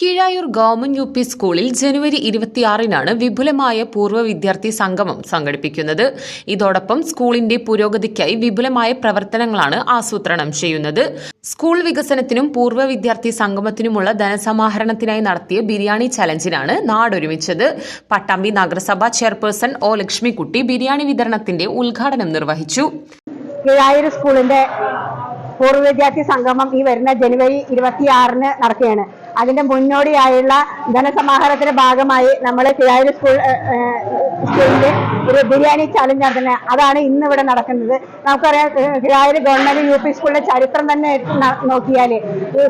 Keezhayur government U P സ്കൂളിൽ ജനുവരി ഇരുപത്തിയാറിനാണ് വിപുലമായ പൂർവ വിദ്യാർത്ഥി സംഗമം സംഘടിപ്പിക്കുന്നത്. ഇതോടൊപ്പം സ്കൂളിന്റെ പുരോഗതിക്കായി വിപുലമായ പ്രവർത്തനങ്ങളാണ് ആസൂത്രണം ചെയ്യുന്നത്. സ്കൂൾ വികസനത്തിനും പൂർവ വിദ്യാർത്ഥി സംഗമത്തിനുമുള്ള ധനസമാഹരണത്തിനായി നടത്തിയ ബിരിയാണി ചലഞ്ചിനാണ് നാടൊരുമിച്ചത്. പട്ടാമ്പി നഗരസഭാ ചെയർപേഴ്സൺ ഒ ലക്ഷ്മിക്കുട്ടി ബിരിയാണി വിതരണത്തിന്റെ ഉദ്ഘാടനം നിർവഹിച്ചു. സ്കൂളിന്റെ പൂർവ വിദ്യാർത്ഥി സംഗമം ഈ വരുന്ന ജനുവരി ഇരുപത്തിയാറിന് നടക്കുകയാണ്. അതിന്റെ മുന്നോടിയായുള്ള ധനസമാഹരണത്തിന്റെ ഭാഗമായി നമ്മൾ തിരായൂർ സ്കൂൾ സ്കൂളിന്റെ ഒരു ബിരിയാണി ചാലഞ്ച് നടത്തുന്നത് അതാണ് ഇന്ന് ഇവിടെ നടക്കുന്നത് നമുക്കറിയാം തിരായൂർ ഗവൺമെന്റ് യു പി സ്കൂളിന്റെ ചരിത്രം തന്നെ നോക്കിയാൽ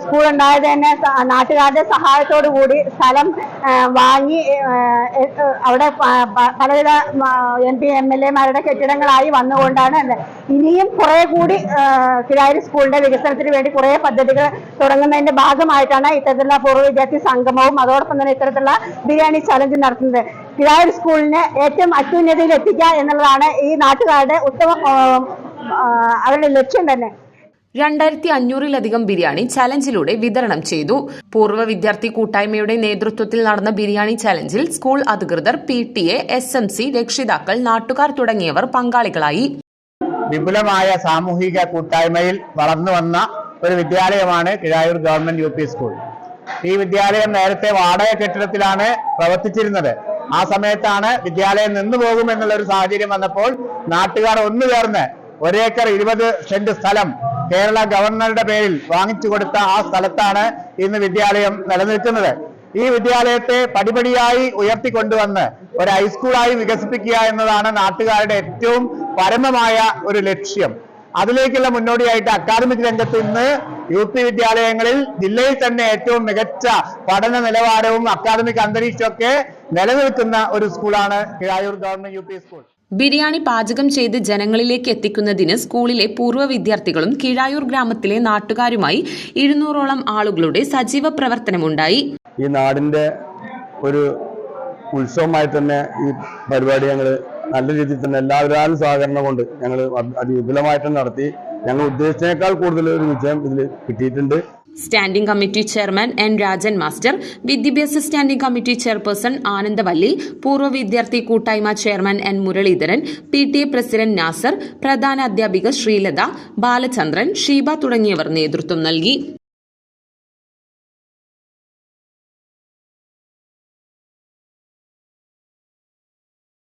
സ്കൂൾ ഉണ്ടായത് തന്നെ നാട്ടുകാരുടെ സഹായത്തോടു കൂടി സ്ഥലം വാങ്ങി അവിടെ പലവിധ എം പി എം എൽ എമാരുടെ കെട്ടിടങ്ങളായി വന്നുകൊണ്ടാണ്. ഇനിയും കുറെ കൂടി തിരായൂർ സ്കൂളിന്റെ വികസനത്തിന് വേണ്ടി കുറെ പദ്ധതികൾ തുടങ്ങുന്നതിന്റെ ഭാഗമായിട്ടാണ് ഇത്തരത്തിലുള്ള പൂർവ വിദ്യാർത്ഥി സംഗമവും അതോടൊപ്പം തന്നെ ഇത്തരത്തിലുള്ള ബിരിയാണി ചലഞ്ച് നടത്തുന്നത്. കിഴാരി സ്കൂളിനെ ഏറ്റവും അത്യുന്നതിയിൽ എത്തിക്കുക എന്നുള്ളതാണ് ഈ നാട്ടുകാരുടെ ഉത്തമ അവരുടെ ലക്ഷ്യം തന്നെ. രണ്ടായിരത്തി അഞ്ഞൂറിലധികം ബിരിയാണി ചലഞ്ചിലൂടെ വിതരണം ചെയ്തു. പൂർവ വിദ്യാർത്ഥി കൂട്ടായ്മയുടെ നേതൃത്വത്തിൽ നടന്ന ബിരിയാണി ചലഞ്ചിൽ സ്കൂൾ അധികൃതർ P T A S M C രക്ഷിതാക്കൾ നാട്ടുകാർ തുടങ്ങിയവർ പങ്കാളികളായി. വിപുലമായ സാമൂഹിക കൂട്ടായ്മയിൽ വളർന്നു വന്ന ഒരു വിദ്യാലയമാണ് Kizhayur government U P school. ഈ വിദ്യാലയം നേരത്തെ വാടക കെട്ടിടത്തിലാണ് പ്രവർത്തിച്ചിരുന്നത്. ആ സമയത്താണ് വിദ്യാലയം നിന്നു പോകും എന്നുള്ള ഒരു സാഹചര്യം വന്നപ്പോൾ നാട്ടുകാർ ഒന്നു ചേർന്ന് ഒരേക്കർ ഇരുപത് സെന്റ് സ്ഥലം കേരള ഗവർണറുടെ പേരിൽ വാങ്ങിച്ചു കൊടുത്ത ആ സ്ഥലത്താണ് ഇന്ന് വിദ്യാലയം നിലനിൽക്കുന്നത്. ഈ വിദ്യാലയത്തെ പടിപടിയായി ഉയർത്തിക്കൊണ്ടുവന്ന് ഒരു ഹൈസ്കൂളായി വികസിപ്പിക്കുക എന്നതാണ് നാട്ടുകാരുടെ ഏറ്റവും പരമമായ ഒരു ലക്ഷ്യം. അതിലേക്കുള്ള മുന്നോടിയായിട്ട് അക്കാദമിക് രംഗത്ത് ഇന്ന് യൂത്ത് വിദ്യാലയങ്ങളിൽ ജില്ലയിൽ തന്നെ ഏറ്റവും മികച്ച പഠന നിലവാരവും അക്കാദമിക് അന്തരീക്ഷമൊക്കെ നിലനിൽക്കുന്ന ഒരു സ്കൂളാണ് Kizhayur government U school. Biryani പാചകം ചെയ്ത് ജനങ്ങളിലേക്ക് എത്തിക്കുന്നതിന് സ്കൂളിലെ പൂർവ വിദ്യാർത്ഥികളും കിഴായൂർ ഗ്രാമത്തിലെ നാട്ടുകാരുമായി ഇരുന്നൂറോളം ആളുകളുടെ സജീവ പ്രവർത്തനമുണ്ടായി. ഈ നാടിന്റെ ഒരു ഉത്സവമായി തന്നെ ഈ പരിപാടി ഞങ്ങൾ നല്ല രീതിയിൽ തന്നെ എല്ലാവരും സഹകരണം കൊണ്ട് ഞങ്ങൾ അതിവിപുലമായിട്ട് നടത്തി. ഞങ്ങൾ ഉദ്ദേശിച്ചതിനേക്കാൾ കൂടുതൽ ഒരു വിജയം ഇതിൽ കിട്ടിയിട്ടുണ്ട്. Standing committee chairman N Rajan master വിദ്യാഭ്യാസ സ്റ്റാൻഡിംഗ് കമ്മിറ്റി ചെയർപേഴ്സൺ ആനന്ദവല്ലി പൂർവ വിദ്യാർത്ഥി കൂട്ടായ്മ chairman N Muraleedharan P T A president Nasar പ്രധാന അധ്യാപിക ശ്രീലത ബാലചന്ദ്രൻ ഷീബ തുടങ്ങിയവർ നേതൃത്വം നൽകി.